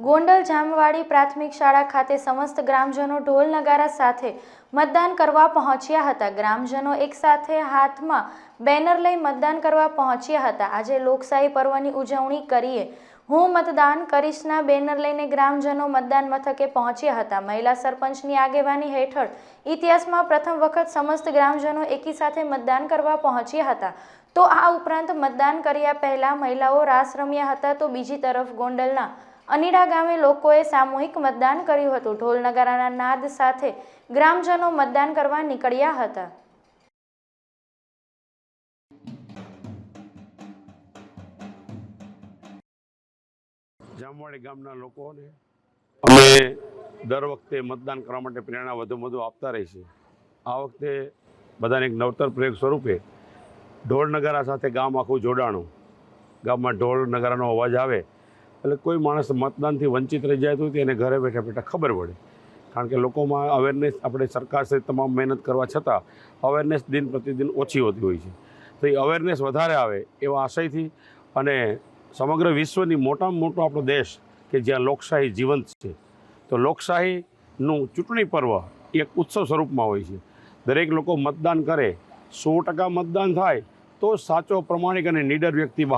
ગોંડલ જામવાડી પ્રાથમિક શાળા ખાતે સમસ્ત ગ્રામજનો ઢોલ નગારા સાથે મતદાન કરવા પહોંચ્યા હતા. ગ્રામજનો એકસાથે હાથમાં બેનર લઈ મતદાન કરવા પહોંચ્યા હતા. આજે લોકશાહી પર્વની ઉજવણી કરીએ. હું મતદાન કરીશના બેનર લઈને ગ્રામજનો મતદાન મથકે પહોંચ્યા હતા. મહિલા સરપંચની આગેવાની હેઠળ ઇતિહાસમાં પ્રથમ વખત સમસ્ત ગ્રામજનો એકી સાથે મતદાન કરવા પહોંચ્યા હતા. તો આ ઉપરાંત મતદાન કર્યા પહેલાં મહિલાઓ રાસ રમ્યા હતા તો બીજી તરફ ગોંડલના અનીડા ગામે લોકોએ સામૂહિક મતદાન કર્યું હતું. ઢોલ નગારાના નાદ સાથે ગ્રામજનો મતદાન કરવા નીકળ્યા હતા. જામવાડી ગામના લોકોને અમે દર વખતે મતદાન કરવા માટે પ્રેરણા વધુ વધુ આપતા રહીશું આ વખતે બધાને એક નવતર પ્રયોગ સ્વરૂપે ઢોળ નગારા સાથે ગામ આખું જોડાણું. ગામમાં ઢોળ નગારાનો અવાજ આવે એટલે કોઈ માણસ મતદાનથી વંચિત રહી જાય તો એને ઘરે બેઠા બેઠા ખબર પડે કારણ કે લોકોમાં અવેરનેસ આપણે સરકાર સહિત તમામ મહેનત કરવા છતાં અવેરનેસ દિન પ્રતિદિન ઓછી હોતી હોય છે. તો એ અવેરનેસ વધારે આવે એવા આશયથી અને સમગ્ર વિશ્વની મોટામાં મોટો આપણો દેશ કે જ્યાં લોકશાહી જીવંત છે. તો લોકશાહીનું ચૂંટણી પર્વ એક ઉત્સવ સ્વરૂપમાં હોય છે. દરેક લોકો મતદાન કરે. સો ટકા મતદાન થાય તો સાચો, પ્રમાણિક અને નીડર વ્યક્તિ બહાર